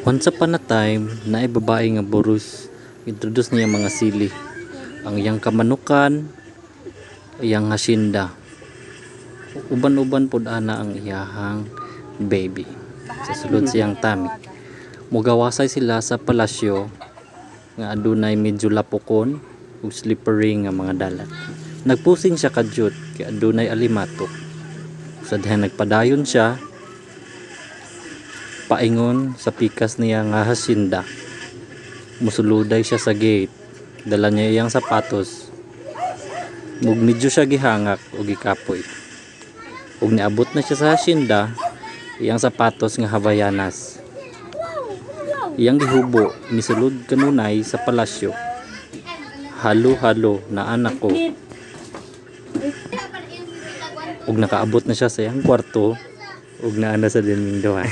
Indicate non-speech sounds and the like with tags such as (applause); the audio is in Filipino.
Once upon a time, na babae nga burus, introduce niya mga sili. Ang iyang kamanukan, iyang hasinda. Uban-uban pod ana ang iyahang baby. Sa sulod siyang tami. Mugawasay sila sa palasyo nga adunay medyo lapokon ug slippery nga mga dalat. Nagpusing siya kadyot kay adunay alimatok. Sa diha nagpadayon siya paingon sa pikas niya nga hasinda. Musuluday siya sa gate. Dala niya iyang sapatos. Mug siya gihangak o gikapoy. Ug niabot na siya sa hasinda, iyang sapatos nga havayanas. Iyang gihubo misulod kanunay sa palasyo. Halo-halo na anak ko. Ug nakaabot na siya sa iyang kwarto ug naana sa dining (laughs) duha.